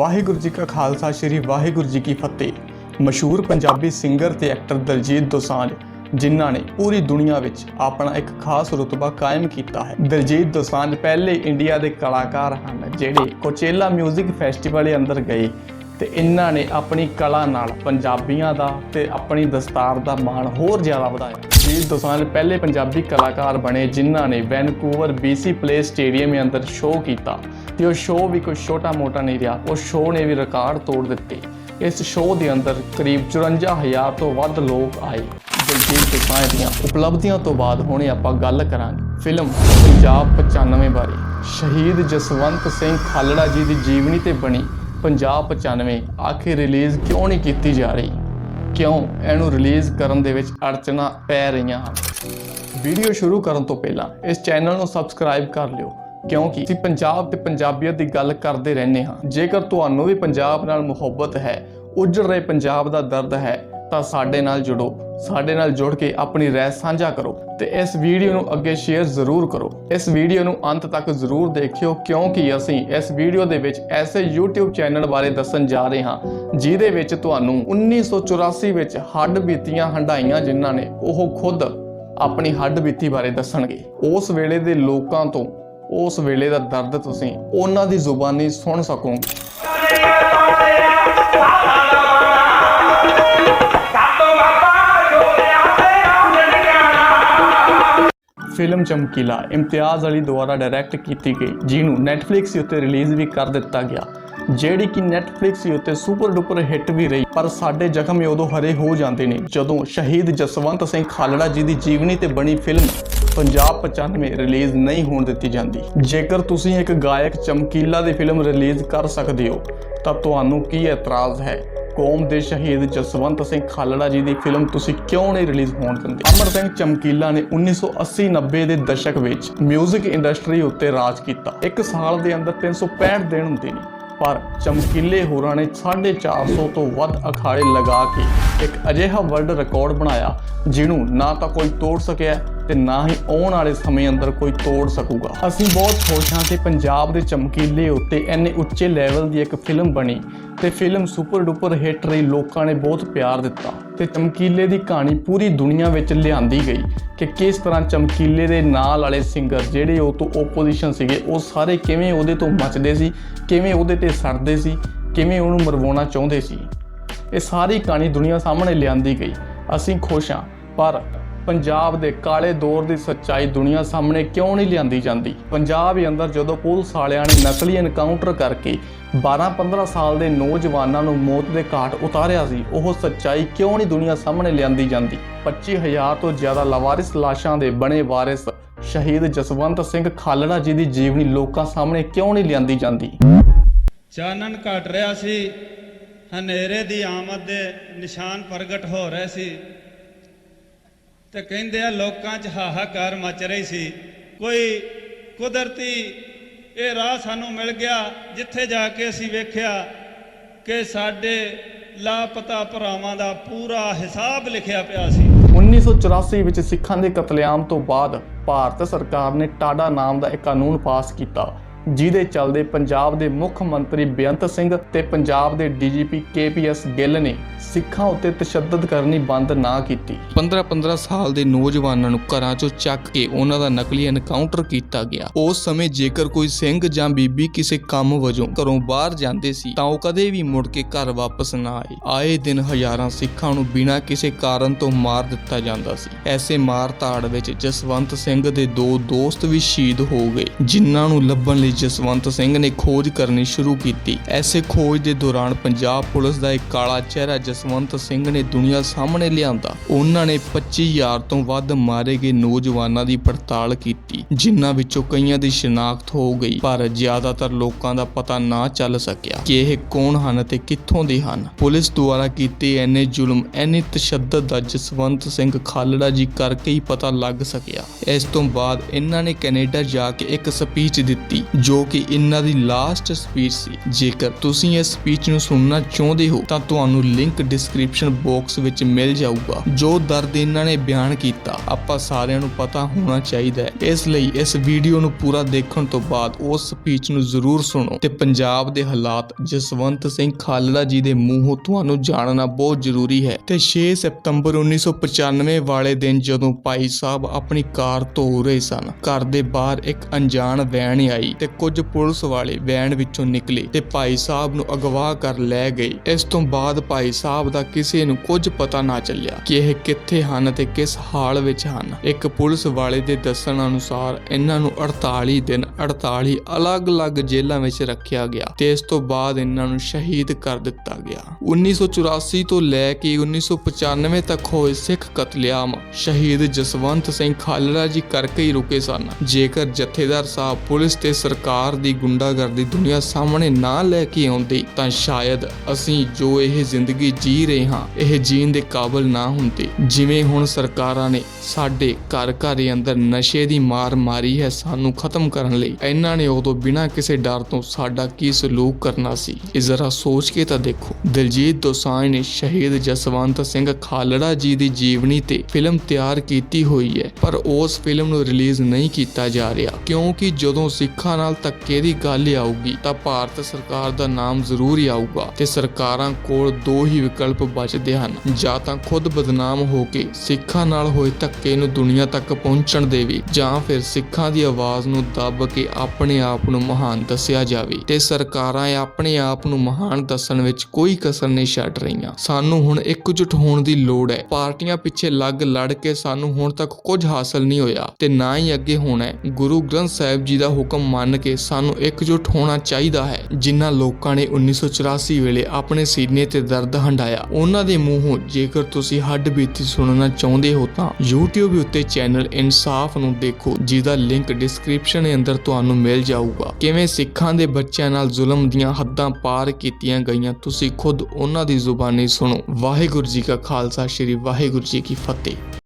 ਵਾਹਿਗੁਰੂ ਜੀ ਕਾ ਖਾਲਸਾ, ਸ੍ਰੀ ਵਾਹਿਗੁਰੂ ਜੀ ਕੀ ਫਤਿਹ। ਮਸ਼ਹੂਰ ਪੰਜਾਬੀ ਸਿੰਗਰ ਤੇ ਐਕਟਰ ਦਲਜੀਤ ਦੋਸਾਂਝ, ਜਿਨ੍ਹਾਂ ਨੇ ਪੂਰੀ ਦੁਨੀਆ ਵਿੱਚ ਆਪਣਾ ਇੱਕ ਖਾਸ ਰੁਤਬਾ ਕਾਇਮ ਕੀਤਾ ਹੈ। ਦਲਜੀਤ ਦੋਸਾਂਝ ਪਹਿਲੇ ਇੰਡੀਆ ਦੇ ਕਲਾਕਾਰ ਹਨ, ਜਿਹੜੇ ਕੋਚੇਲਾ 뮤직 ਫੈਸਟੀਵਲ ਦੇ ਅੰਦਰ ਗਏ। ਤੇ ਇਹਨਾਂ ਨੇ ਆਪਣੀ ਕਲਾ ਨਾਲ ਪੰਜਾਬੀਆਂ ਦਾ ਤੇ ਆਪਣੀ ਦਸਤਾਰ ਦਾ ਮਾਣ ਹੋਰ ਜ਼ਿਆਦਾ ਵਧਾਇਆ। ਦਲਜੀਤ ਦੋਸਾਂਝ ਪਹਿਲੇ ਪੰਜਾਬੀ ਕਲਾਕਾਰ ਬਣੇ ਜਿਨ੍ਹਾਂ ਨੇ ਵੈਨਕੂਵਰ BC ਪਲੇ ਸਟੇਡੀਅਮ ਦੇ ਅੰਦਰ ਸ਼ੋਅ ਕੀਤਾ ਤੇ ਉਹ ਸ਼ੋਅ ਵੀ ਕੋਈ ਛੋਟਾ ਮੋਟਾ ਨਹੀਂ ਰਿਹਾ, ਉਹ ਸ਼ੋਅ ਨੇ ਵੀ ਰਿਕਾਰਡ ਤੋੜ ਦਿੱਤੇ। ਇਸ ਸ਼ੋਅ ਦੇ ਅੰਦਰ ਕਰੀਬ 54000 ਤੋਂ ਵੱਧ ਲੋਕ ਆਏ। ਦਲਜੀਤ ਦੋਸਾਂਝ ਦੀਆਂ ਉਪਲਬਧੀਆਂ ਤੋਂ ਬਾਅਦ ਹੁਣੇ ਆਪਾਂ ਗੱਲ ਕਰਾਂਗੇ ਫਿਲਮ ਪੰਜਾਬ 95 ਬਾਰੇ। ਸ਼ਹੀਦ ਜਸਵੰਤ ਸਿੰਘ ਖਾਲੜਾ ਜੀ ਦੀ ਜੀਵਨੀ ਤੇ ਬਣੀ ਪੰਜਾਬ 95 ਆਖਿਰ ਰਿਲੀਜ਼ ਕਿਉਂ ਨਹੀਂ ਕੀਤੀ ਜਾ ਰਹੀ? ਕਿਉਂ ਇਹਨੂੰ ਰਿਲੀਜ਼ ਕਰਨ ਦੇ ਵਿੱਚ ਅੜਚਣਾ ਪੈ ਰਹੀਆਂ ਹਨ? ਵੀਡੀਓ ਸ਼ੁਰੂ ਕਰਨ ਤੋਂ ਪਹਿਲਾਂ ਇਸ ਚੈਨਲ ਨੂੰ ਸਬਸਕ੍ਰਾਈਬ ਕਰ ਲਿਓ, ਕਿਉਂਕਿ ਅਸੀਂ ਪੰਜਾਬ ਤੇ ਪੰਜਾਬੀਅਤ ਦੀ ਗੱਲ ਕਰਦੇ ਰਹਿੰਦੇ ਹਾਂ। ਜੇਕਰ ਤੁਹਾਨੂੰ ਵੀ ਪੰਜਾਬ ਨਾਲ ਮੁਹੱਬਤ ਹੈ, ਉੱਜੜ ਰਹੇ ਪੰਜਾਬ ਦਾ ਦਰਦ ਹੈ ਤਾਂ ਸਾਡੇ ਨਾਲ ਜੁੜੋ, ਸਾਡੇ ਨਾਲ ਜੁੜ ਕੇ ਆਪਣੀ ਰਾਏ ਸਾਂਝਾ ਕਰੋ ਤੇ ਇਸ ਵੀਡੀਓ ਨੂੰ ਅੱਗੇ ਸ਼ੇਅਰ ਜ਼ਰੂਰ ਕਰੋ। ਇਸ ਵੀਡੀਓ ਨੂੰ ਅੰਤ ਤੱਕ ਜ਼ਰੂਰ ਦੇਖਿਓ ਕਿਉਂਕਿ ਅਸੀਂ ਇਸ ਵੀਡੀਓ ਦੇ ਵਿੱਚ ਐਸੇ YouTube ਚੈਨਲ ਬਾਰੇ ਦੱਸਣ ਜਾ ਰਹੇ ਹਾਂ, ਜਿਹਦੇ ਵਿੱਚ ਤੁਹਾਨੂੰ 1984 ਵਿੱਚ ਹੱਡ ਬੀਤੀਆਂ ਹੰਡਾਈਆਂ ਜਿਨ੍ਹਾਂ ਨੇ ਉਹ ਖੁਦ ਆਪਣੀ ਹੱਡ ਬੀਤੀ ਬਾਰੇ ਦੱਸਣਗੇ। ਉਸ ਵੇਲੇ ਦੇ ਲੋਕਾਂ ਤੋਂ, ਉਸ ਵੇਲੇ ਦਾ ਦਰਦ ਤੁਸੀਂ ਉਹਨਾਂ ਦੀ ਜ਼ੁਬਾਨੀ ਸੁਣ ਸਕੋਗੇ ਫਿਲਮ ਚਮਕੀਲਾ ਇਮਤਿਆਜ਼ ਅਲੀ ਦੁਆਰਾ ਡਾਇਰੈਕਟ ਕੀਤੀ ਗਈ, ਜਿਹਨੂੰ Netflix ਉੱਤੇ ਰਿਲੀਜ਼ ਵੀ ਕਰ ਦਿੱਤਾ ਗਿਆ। ਜਿਹੜੀ ਕਿ Netflix ਉੱਤੇ ਸੁਪਰ ਡੁਪਰ ਹਿੱਟ ਵੀ ਰਹੀ, ਪਰ ਸਾਡੇ ਜ਼ਖਮ ਉਦੋਂ ਹਰੇ ਹੋ ਜਾਂਦੇ ਨੇ, ਜਦੋਂ ਸ਼ਹੀਦ ਜਸਵੰਤ ਸਿੰਘ ਖਾਲੜਾ ਜੀ ਦੀ ਜੀਵਨੀ ਤੇ ਬਣੀ ਫਿਲਮ ਪੰਜਾਬ 95 ਰਿਲੀਜ਼ ਨਹੀਂ ਹੋਣ ਦਿੱਤੀ ਜਾਂਦੀ। ਜੇਕਰ ਤੁਸੀਂ ਇੱਕ ਗਾਇਕ ਚਮਕੀਲਾ ਦੀ ਫਿਲਮ ਰਿਲੀਜ਼ ਕਰ ਸਕਦੇ ਹੋ, ਤਾਂ ਤੁਹਾਨੂੰ ਕੀ ਇਤਰਾਜ਼ ਹੈ? ਕੌਮ ਦੇ ਸ਼ਹੀਦ ਜਸਵੰਤ ਸਿੰਘ ਖਾਲੜਾ ਜੀ ਦੀ ਫਿਲਮ ਤੁਸੀਂ ਕਿਉਂ ਨਹੀਂ ਰਿਲੀਜ਼ ਹੋਣ ਦਿੰਦੇ? ਅਮਰ ਸਿੰਘ ਚਮਕੀਲਾ ਨੇ 1980-90 ਦੇ ਦਸ਼ਕ ਵਿੱਚ 뮤직 ਇੰਡਸਟਰੀ ਉੱਤੇ ਰਾਜ ਕੀਤਾ। ਇੱਕ ਸਾਲ ਦੇ ਅੰਦਰ 365 ਦਿਨ ਹੁੰਦੇ ਨੇ, ਪਰ ਚਮਕੀਲੇ ਹੋਰਾਂ ਨੇ 450 ਤੋਂ ਵੱਧ ਅਖਾੜੇ ਲਗਾ ਕੇ ਇੱਕ ਅਜਿਹਾ ਵਰਲਡ ਰਿਕਾਰਡ ਬਣਾਇਆ ਜਿਹਨੂੰ ਨਾ ਤਾਂ ਕੋਈ ਤੋੜ ਸਕਿਆ ਤੇ ਨਾ ਹੀ ਆਉਣ ਵਾਲੇ ਸਮੇਂ ਅੰਦਰ ਕੋਈ ਤੋੜ ਸਕੂਗਾ। ਅਸੀਂ ਬਹੁਤ ਖੁਸ਼ ਹਾਂ ਕਿ ਪੰਜਾਬ ਦੇ ਚਮਕੀਲੇ ਉੱਤੇ ਇੰਨੇ ਉੱਚੇ ਲੈਵਲ ਦੀ ਇੱਕ ਫਿਲਮ ਬਣੀ ਤੇ ਫਿਲਮ ਸੁਪਰ ਡੁਪਰ ਹਿੱਟ ਰਹੀ ਲੋਕਾਂ ਨੇ ਬਹੁਤ ਪਿਆਰ ਦਿੱਤਾ ਤੇ ਚਮਕੀਲੇ ਦੀ ਕਹਾਣੀ ਪੂਰੀ ਦੁਨੀਆ ਵਿੱਚ ਲਿਆਂਦੀ ਗਈ ਕਿ ਕਿਸ ਤਰ੍ਹਾਂ ਚਮਕੀਲੇ ਦੇ ਨਾਲ ਵਾਲੇ ਸਿੰਗਰ ਜਿਹੜੇ ਉਹ ਤੋਂ ਓਪੋਜੀਸ਼ਨ ਸੀਗੇ, ਉਹ ਸਾਰੇ ਕਿਵੇਂ ਉਹਦੇ ਤੋਂ ਮੱਚਦੇ ਸੀ, ਕਿਵੇਂ ਉਹਦੇ ਤੇ ਸਰਦੇ ਸੀ, ਕਿਵੇਂ ਉਹਨੂੰ ਮਰਵਾਉਣਾ ਚਾਹੁੰਦੇ ਸੀ। ਇਹ ਸਾਰੀ ਕਹਾਣੀ ਦੁਨੀਆ ਸਾਹਮਣੇ ਲਿਆਂਦੀ ਗਈ। ਅਸੀਂ ਖੁਸ਼ ਹਾਂ, ਪਰ ਪੰਜਾਬ ਦੇ ਕਾਲੇ ਦੌਰ ਦੀ ਸੱਚਾਈ ਦੁਨੀਆ ਸਾਹਮਣੇ ਕਿਉਂ ਨਹੀਂ ਲਿਆਂਦੀ ਜਾਂਦੀ? ਪੰਜਾਬ ਦੇ ਅੰਦਰ ਜਦੋਂ ਪੁਲਿਸ ਵਾਲਿਆਂ ਨੇ ਨਕਲੀ ਐਨਕਾਊਂਟਰ ਕਰਕੇ 12-15 ਸਾਲ ਦੇ ਨੌਜਵਾਨਾਂ ਨੂੰ ਮੌਤ ਦੇ ਘਾਟ ਉਤਾਰਿਆ ਸੀ, ਉਹ ਸੱਚਾਈ ਕਿਉਂ ਨਹੀਂ ਦੁਨੀਆ ਸਾਹਮਣੇ ਲਿਆਂਦੀ ਜਾਂਦੀ? 25000 ਤੋਂ ਜ਼ਿਆਦਾ ਲਵਾਰਿਸ ਲਾਸ਼ਾਂ ਦੇ ਬਣੇ ਵਾਰਿਸ ਸ਼ਹੀਦ ਜਸਵੰਤ ਸਿੰਘ ਖਾਲੜਾ ਜੀ ਦੀ ਜੀਵਨੀ ਲੋਕਾਂ ਸਾਹਮਣੇ ਕਿਉਂ ਨਹੀਂ ਲਿਆਂਦੀ ਜਾਂਦੀ? ਚਾਨਣ ਘਟ ਰਿਹਾ ਸੀ। ਹਨੇਰੇ ਦੀ ਆਮਦ ਦੇ ਨਿਸ਼ਾਨ ਪ੍ਰਗਟ ਹੋ ਰਹੇ ਸੀ ਤੇ ਕਹਿੰਦੇ ਆ, ਲੋਕਾਂ 'ਚ ਹਾਹਾਕਾਰ ਮਚ ਰਹੀ ਸੀ। ਕੋਈ ਕੁਦਰਤੀ ਇਹ ਰਾਹ ਸਾਨੂੰ ਮਿਲ ਗਿਆ, ਜਿੱਥੇ ਜਾ ਕੇ ਅਸੀਂ ਵੇਖਿਆ ਕਿ ਸਾਡੇ ਲਾਪਤਾ ਭਰਾਵਾਂ ਦਾ ਪੂਰਾ ਹਿਸਾਬ ਲਿਖਿਆ ਪਿਆ ਸੀ। 1984 ਵਿੱਚ ਸਿੱਖਾਂ ਦੇ ਕਤਲੇਆਮ ਤੋਂ ਬਾਅਦ ਭਾਰਤ ਸਰਕਾਰ ਨੇ ਟਾਡਾ ਨਾਮ ਦਾ ਇੱਕ ਕਾਨੂੰਨ ਪਾਸ ਕੀਤਾ। ਜਿਹਦੇ ਚੱਲਦੇ ਪੰਜਾਬ ਦੇ ਮੁੱਖ ਮੰਤਰੀ ਬੇਅੰਤ ਸਿੰਘ ਤੇ ਪੰਜਾਬ ਦੇ ਡੀਜੀਪੀ ਕੇਪੀਐਸ ਗਿੱਲ ਨੇ ਸਿੱਖਾਂ ਉੱਤੇ ਤਸ਼ੱਦਦ ਕਰਨੀ ਬੰਦ ਨਾ ਕੀਤੀ। 15-15 ਸਾਲ ਦੇ ਨੌਜਵਾਨਾਂ ਨੂੰ ਘਰਾਂ ਚੋਂ ਚੱਕ ਕੇ ਉਹਨਾਂ ਦਾ ਨਕਲੀ ਐਨਕਾਊਂਟਰ ਕੀਤਾ ਗਿਆ। ਉਸ ਸਮੇਂ ਜੇਕਰ ਕੋਈ ਸਿੰਘ ਜਾਂ ਬੀਬੀ ਕਿਸੇ ਕੰਮ ਵਜੋਂ ਘਰੋਂ ਬਾਹਰ ਜਾਂਦੇ ਸੀ, ਤਾਂ ਉਹ ਕਦੇ ਵੀ ਮੁੜ ਕੇ ਘਰ ਵਾਪਸ ਨਾ ਆਏ। ਆਏ ਦਿਨ ਹਜ਼ਾਰਾਂ ਸਿੱਖਾਂ ਨੂੰ ਬਿਨਾਂ ਕਿਸੇ ਕਾਰਨ ਤੋਂ ਮਾਰ ਦਿੱਤਾ ਜਾਂਦਾ ਸੀ। ਐਸੇ ਮਾਰ ਧਾੜ ਵਿੱਚ ਜਸਵੰਤ ਸਿੰਘ ਦੇ ਦੋ ਦੋਸਤ ਵੀ ਸ਼ਹੀਦ ਹੋ ਗਏ, ਜਿਨ੍ਹਾਂ ਨੂੰ ਲੱਭਣ ਲਈ ਜਸਵੰਤ ਸਿੰਘ ਨੇ ਖੋਜ ਕਰਨੀ ਸ਼ੁਰੂ ਕੀਤੀ। ਐਸੇ ਖੋਜ ਦੇ ਦੌਰਾਨ ਪੰਜਾਬ ਪੁਲਿਸ ਦਾ ਇੱਕ ਕਾਲਾ ਚਿਹਰਾ ਜਸਵੰਤ ਸਿੰਘ ਨੇ ਦੁਨੀਆ ਸਾਹਮਣੇ ਲਿਆਂਦਾ। ਉਹਨਾਂ ਨੇ 25000 ਤੋਂ ਵੱਧ ਮਾਰੇ ਗਏ ਨੌਜਵਾਨਾਂ ਦੀ ਪੜਤਾਲ ਕੀਤੀ, ਜਿਨ੍ਹਾਂ ਵਿੱਚੋਂ ਕਈਆਂ ਦੀ ਸ਼ਨਾਖਤ ਹੋ ਗਈ, ਪਰ ਜ਼ਿਆਦਾਤਰ ਲੋਕਾਂ ਦਾ ਪਤਾ ਨਾ ਚੱਲ ਸਕਿਆ ਕਿ ਇਹ ਕੌਣ ਹਨ ਤੇ ਕਿੱਥੋਂ ਦੇ ਹਨ। ਪੁਲਿਸ ਦੁਆਰਾ ਕੀਤੇ ਐਨੇ ਜ਼ੁਲਮ ਐਨੀ ਤਸ਼ੱਦਦ ਦਾ ਜਸਵੰਤ ਸਿੰਘ ਖਾਲੜਾ ਜੀ ਕਰਕੇ ਹੀ ਪਤਾ ਲੱਗ ਸਕਿਆ। ਇਸ ਤੋਂ ਬਾਅਦ ਇਹਨਾਂ ਨੇ ਕੈਨੇਡਾ ਜਾ ਕੇ ਇੱਕ ਸਪੀਚ ਦਿੱਤੀ ਜੋ ਕਿ ਇਹਨਾਂ ਦੀ ਲਾਸਟ ਸਪੀਚ ਸੀ। ਜੇਕਰ ਤੁਸੀਂ ਇਸ ਸਪੀਚ ਨੂੰ ਸੁਣਨਾ ਚਾਹੁੰਦੇ ਹੋ, ਤਾਂ ਤੁਹਾਨੂੰ ਲਿੰਕ ਡਿਸਕ੍ਰਿਪਸ਼ਨ ਬਾਕਸ ਵਿੱਚ ਮਿਲ ਜਾਊਗਾ। ਜੋ ਦਰਦ ਇਹਨਾਂ ਨੇ ਬਿਆਨ ਕੀਤਾ, ਆਪਾਂ ਸਾਰਿਆਂ ਨੂੰ ਪਤਾ ਹੋਣਾ ਚਾਹੀਦਾ ਹੈ। ਇਸ ਲਈ ਇਸ ਵੀਡੀਓ ਨੂੰ ਪੂਰਾ ਦੇਖਣ ਤੋਂ ਬਾਅਦ ਉਸ ਸਪੀਚ ਨੂੰ ਜ਼ਰੂਰ ਸੁਣੋ। ਤੇ ਪੰਜਾਬ ਦੇ ਹਾਲਾਤ, ਜਸਵੰਤ ਸਿੰਘ ਖਾਲੜਾ ਜੀ ਦੇ ਮੂੰਹੋਂ ਤੁਹਾਨੂੰ ਜਾਣਨਾ ਬਹੁਤ ਜ਼ਰੂਰੀ ਹੈ। ਤੇ 6 ਸਤੰਬਰ 1995 ਵਾਲੇ ਦਿਨ ਜਦੋਂ ਭਾਈ ਸਾਹਿਬ ਆਪਣੀ ਕਾਰ ਧੋ ਰਹੇ ਸਨ, ਘਰ ਦੇ ਬਾਹਰ ਇੱਕ ਅਣਜਾਣ ਵੈਨ ਆਈ ਤੇ ਕੁਝ ਪੁਲਿਸ ਵਾਲੇ ਵੈਨ ਵਿੱਚੋਂ ਨਿਕਲੇ ਤੇ ਭਾਈ ਸਾਹਿਬ ਨੂੰ ਅਗਵਾ ਕਰ ਲੈ ਗਏ। ਇਸ ਤੋਂ ਬਾਅਦ ਭਾਈ ਸਾਹਿਬ ਦਾ ਕਿਸੇ ਨੂੰ ਕੁਝ ਪਤਾ ਨਾ ਚੱਲਿਆ ਕਿ ਇਹ ਕਿੱਥੇ ਹਨ ਤੇ ਕਿਸ ਹਾਲ ਵਿੱਚ ਹਨ। ਇੱਕ ਪੁਲਿਸ ਵਾਲੇ ਦੇ ਦੱਸਣ ਅਨੁਸਾਰ ਇਹਨਾਂ ਨੂੰ 48 ਦਿਨ 48 ਅਲੱਗ-ਅਲੱਗ ਜੇਲ੍ਹਾਂ ਵਿੱਚ ਰੱਖਿਆ ਗਿਆ ਤੇ ਇਸ ਤੋਂ ਬਾਅਦ ਇਹਨਾਂ ਨੂੰ ਸ਼ਹੀਦ ਕਰ ਦਿੱਤਾ ਗਿਆ। 1984 ਤੋਂ ਲੈ ਕੇ 1995 ਤੱਕ ਹੋਏ ਸਿੱਖ ਕਤਲੇਆਮ ਸ਼ਹੀਦ ਜਸਵੰਤ ਸਿੰਘ ਖਾਲੜਾ ਜੀ ਕਰਕੇ ਹੀ ਰੁਕੇ ਸਨ। ਜੇਕਰ ਜਥੇਦਾਰ ਸਾਹਿਬ ਪੁਲਿਸ ਤੇ ਸਰਕਾਰ ਦੀ ਗੁੰਡਾਗਰਦੀ ਦੁਨੀਆ ਸਾਹਮਣੇ ਨਾ ਲੈ ਕੇ ਆਉਂਦੇ, ਤਾਂ ਸ਼ਾਇਦ ਅਸੀਂ ਜੋ ਇਹ ਜ਼ਿੰਦਗੀ ਜੀ ਰਹੇ ਹਾਂ, ਇਹ ਜੀਣ ਦੇ ਕਾਬਿਲ ਨਾ ਹੁੰਦੇ। ਜਿਵੇਂ ਹੁਣ ਸਰਕਾਰਾਂ ਨੇ ਸਾਡੇ ਘਰ ਘਰ ਅੰਦਰ ਨਸ਼ੇ ਦੀ ਮਾਰ ਮਾਰੀ ਹੈ ਸਾਨੂੰ ਖਤਮ ਕਰਨ ਲਈ। ਇਹਨਾਂ ਨੇ ਉਦੋਂ ਬਿਨਾਂ ਕਿਸੇ ਡਰ ਤੋਂ ਸਾਡਾ ਕੀ ਸਲੂਕ ਕਰਨਾ ਸੀ? ਇਹ ਜ਼ਰਾ ਸੋਚ ਕੇ ਤਾਂ ਦੇਖੋ। ਦਿਲਜੀਤ ਦੋਸਾਂਝ ਨੇ ਸ਼ਹੀਦ ਜਸਵੰਤ ਸਿੰਘ ਖਾਲੜਾ ਜੀ ਦੀ ਜੀਵਨੀ ਤੇ ਫਿਲਮ ਤਿਆਰ ਕੀਤੀ ਹੋਈ ਹੈ, ਪਰ ਉਸ ਫਿਲਮ ਨੂੰ ਰਿਲੀਜ਼ ਨਹੀਂ ਕੀਤਾ ਜਾ ਰਿਹਾ, ਕਿਉਂਕਿ ਜਦੋਂ ਸਿੱਖਾਂ ਨਾਲ ਧੱਕੇ ਦੀ ਗੱਲ ਆਊਗੀ ਤਾਂ ਭਾਰਤ ਸਰਕਾਰ ਦਾ ਨਾਮ ਜ਼ਰੂਰ ਹੀ ਆਊਗਾ ਤੇ ਸਰਕਾਰਾਂ ਕੋਲ ਦੋ ਹੀ ਵਿਕਲਪ ਬਚਦੇ ਹਨ। ਜਾਂ ਤਾਂ ਖੁਦ ਬਦਨਾਮ ਹੋ ਕੇ ਸਿੱਖਾਂ ਨਾਲ ਹੋਏ ਧੱਕੇ ਨੂੰ ਦੁਨੀਆ ਤੱਕ ਪਹੁੰਚਣ ਦੇਵੇ ਜਾਂ ਫਿਰ ਸਿੱਖਾਂ ਦੀ ਆਵਾਜ਼ ਨੂੰ ਦੱਬ ਕੇ ਆਪਣੇ ਆਪ ਨੂੰ ਮਹਾਨ ਦੱਸਿਆ ਜਾਵੇ ਤੇ ਸਰਕਾਰਾਂ ਆਪਣੇ ਆਪ ਨੂੰ ਮਹਾਨ ਦੱਸਣ ਵਿੱਚ ਕੋਈ ਕਸਰ ਨਹੀਂ ਛੱਡ ਰਹੀਆਂ। ਸਾਨੂੰ ਹੁਣ ਇਕਜੁੱਟ ਹੋਣ ਦੀ ਲੋੜ ਹੈ। ਪਾਰਟੀਆਂ ਪਿੱਛੇ ਲੱਗ ਲੜ ਕੇ ਸਾਨੂੰ ਹੁਣ ਤੱਕ ਕੁਝ ਹਾਸਲ ਨਹੀਂ ਹੋਇਆ ਤੇ ਨਾ ਹੀ ਅੱਗੇ ਹੋਣਾ ਹੈ। ਗੁਰੂ ਗ੍ਰੰਥ ਸਾਹਿਬ ਜੀ ਦਾ ਹੁਕਮ ਮੰਨ ਕੇ ਸਾਨੂੰ ਇਕਜੁੱਟ ਹੋਣਾ ਚਾਹੀਦਾ ਹੈ। ਜਿਨ੍ਹਾਂ ਲੋਕਾਂ ਨੇ 1984 ਵੇਲੇ ਆਪਣੇ ਸੀਨੇ ਤੇ ਦਰਦ ਹੰਡਾਇਆ ਉਹਨਾਂ ਦੇ ਮੂੰਹੋਂ ਜੇਕਰ ਤੁਸੀਂ ਹੱਡ ਬੀਤੀ ਸੁਣਨਾ ਚਾਹੁੰਦੇ ਹੋ ਤਾਂ YouTube ਉੱਤੇ ਚੈਨਲ ਇਨਸਾਫ ਨੂੰ ਦੇਖੋ, ਜਿਹਦਾ ਲਿੰਕ ਡਿਸਕ੍ਰਿਪਸ਼ਨ ਦੇ ਅੰਦਰ ਤੁਹਾਨੂੰ ਮਿਲ ਜਾਊਗਾ। ਕਿਵੇਂ ਸਿੱਖਾਂ ਦੇ ਬੱਚਿਆਂ ਨਾਲ ਜ਼ੁਲਮ ਦੀਆਂ ਹੱਦਾਂ ਪਾਰ ਕੀਤੀਆਂ ਗਈਆਂ, ਤੁਸੀਂ ਖੁਦ ਉਹਨਾਂ ਦੀ ਜ਼ੁਬਾਨੀ ਸੁਣੋ। ਵਾਹਿਗੁਰੂ ਜੀ ਕਾ ਖਾਲਸਾ, ਸ੍ਰੀ ਵਾਹਿਗੁਰੂ ਜੀ ਕੀ ਫਤਿਹ।